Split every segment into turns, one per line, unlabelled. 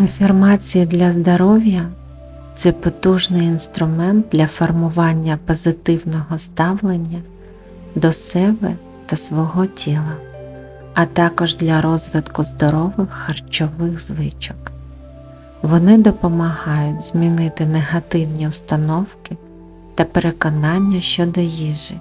Афірмації для здоров'я це потужний інструмент для формування позитивного ставлення до себе та свого тіла, а також для розвитку здорових харчових звичок. Вони допомагають змінити негативні установки та переконання щодо їжі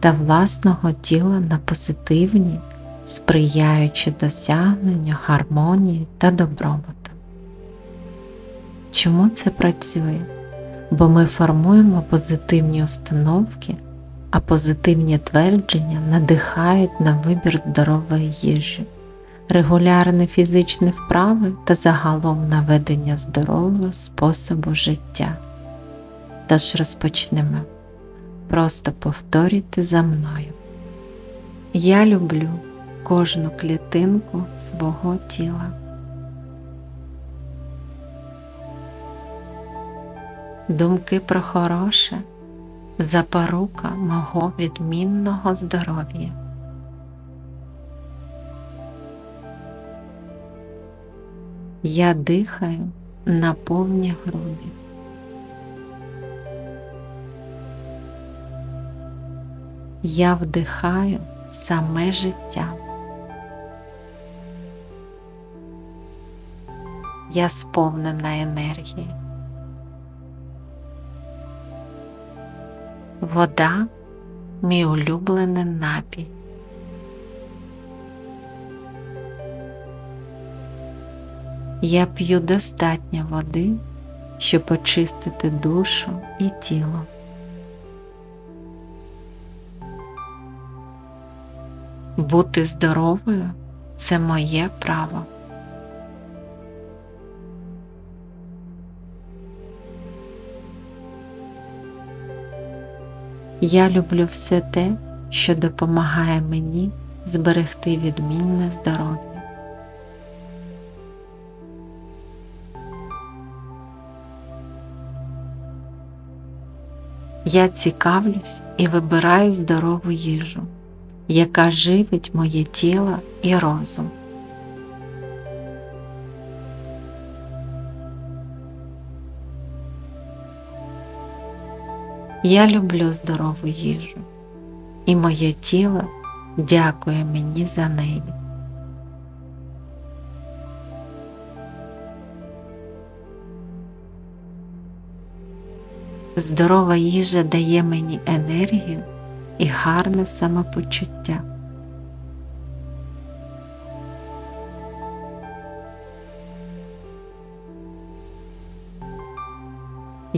та власного тіла на позитивні, сприяючи досягненню гармонії та добробуту. Чому це працює? Бо ми формуємо позитивні установки, а позитивні твердження надихають на вибір здорової їжі, регулярні фізичні вправи та загалом на ведення здорового способу життя. Тож розпочнемо. Просто повторюйте за мною. Я люблю кожну клітинку свого тіла. Думки про хороше запорука мого відмінного здоров'я. Я дихаю на повні груди. Я вдихаю саме життя. Я сповнена енергії. Вода мій улюблений напій. Я п'ю достатньо води, щоб очистити душу і тіло. Бути здоровою це моє право. Я люблю все те, що допомагає мені зберегти відмінне здоров'я. Я цікавлюсь і вибираю здорову їжу, яка живить моє тіло і розум. Я люблю здорову їжу, і моє тіло дякує мені за неї. Здорова їжа дає мені енергію і гарне самопочуття.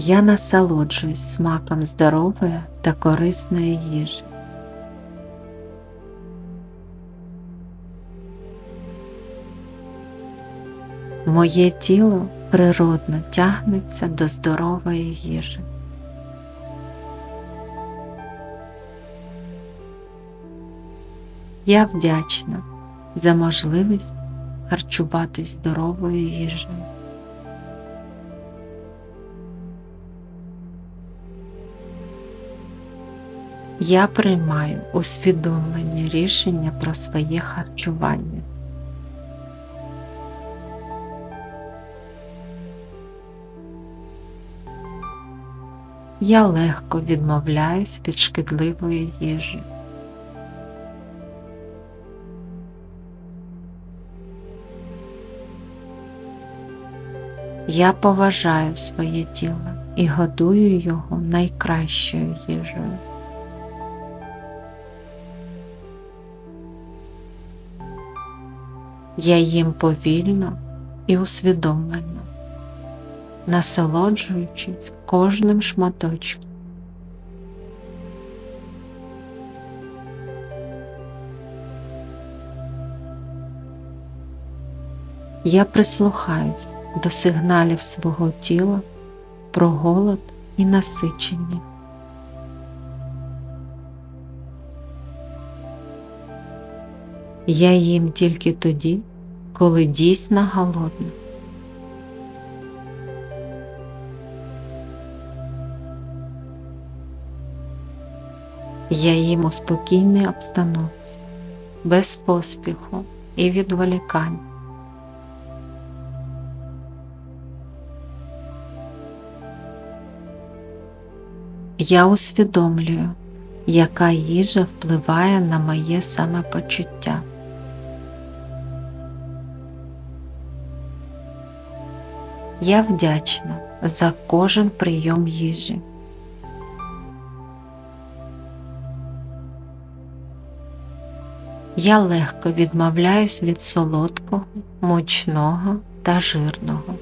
Я насолоджуюсь смаком здорової та корисної їжі. Моє тіло природно тягнеться до здорової їжі. Я вдячна за можливість харчуватись здоровою їжею. Я приймаю усвідомлені рішення про своє харчування. Я легко відмовляюсь від шкідливої їжі. Я поважаю своє тіло і годую його найкращою їжею. Я їм повільно і усвідомлено, насолоджуючись кожним шматочком. Я прислухаюсь до сигналів свого тіла про голод і насичення. Я їм тільки тоді, коли дійсно голодна. Я їм у спокійній обстановці, без поспіху і відволікань. Я усвідомлюю, яка їжа впливає на моє самопочуття. Я вдячна за кожен прийом їжі. Я легко відмовляюсь від солодкого, мучного та жирного.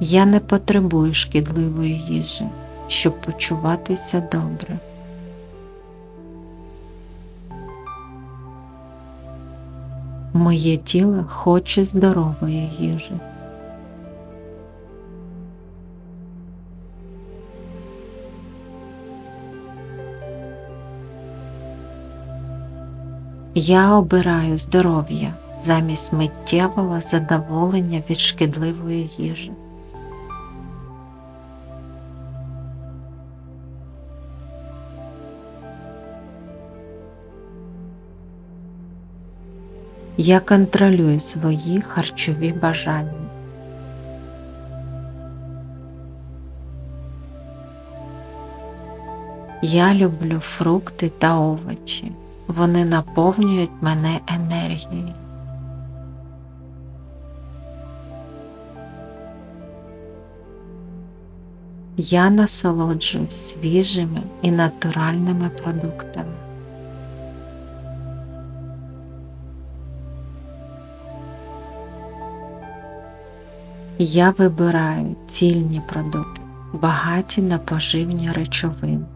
Я не потребую шкідливої їжі, щоб почуватися добре. Моє тіло хоче здорової їжі. Я обираю здоров'я замість миттєвого задоволення від шкідливої їжі. Я контролюю свої харчові бажання. Я люблю фрукти та овочі. Вони наповнюють мене енергією. Я насолоджуюсь свіжими і натуральними продуктами. Я вибираю цільні продукти, багаті на поживні речовини.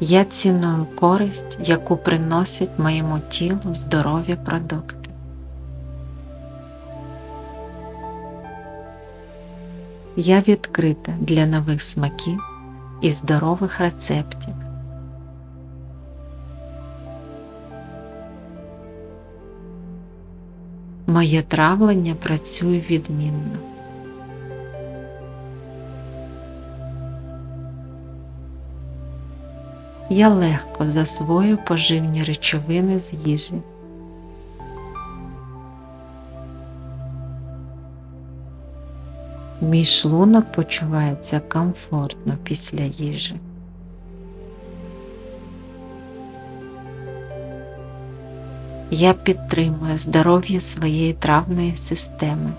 Я ціную користь, яку приносять моєму тілу здорові продукти. Я відкрита для нових смаків і здорових рецептів. Моє травлення працює відмінно. Я легко засвою поживні речовини з їжі. Мій шлунок почувається комфортно після їжі. Я підтримую здоров'я своєї травної системи.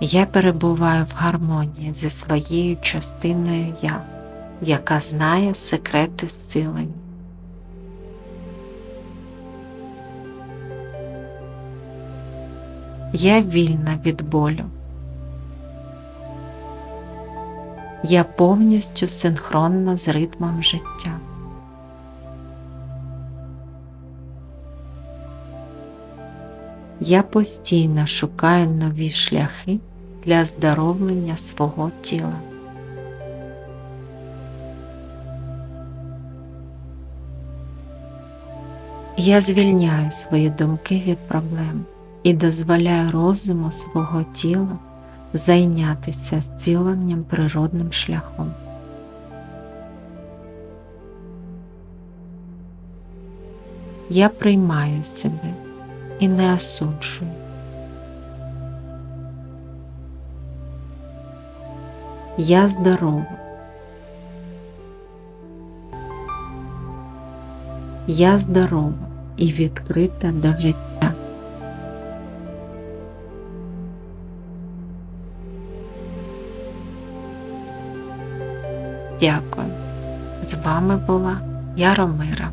Я перебуваю в гармонії зі своєю частиною я, яка знає секрети зцілення. Я вільна від болю. Я повністю синхронна з ритмом життя. Я постійно шукаю нові шляхи для оздоровлення свого тіла. Я звільняю свої думки від проблем і дозволяю розуму свого тіла зайнятися зціленням природним шляхом. Я приймаю себе і не осуджую. Я здорова. Я здорова і відкрита до життя. Дякую. З вами була Яромира.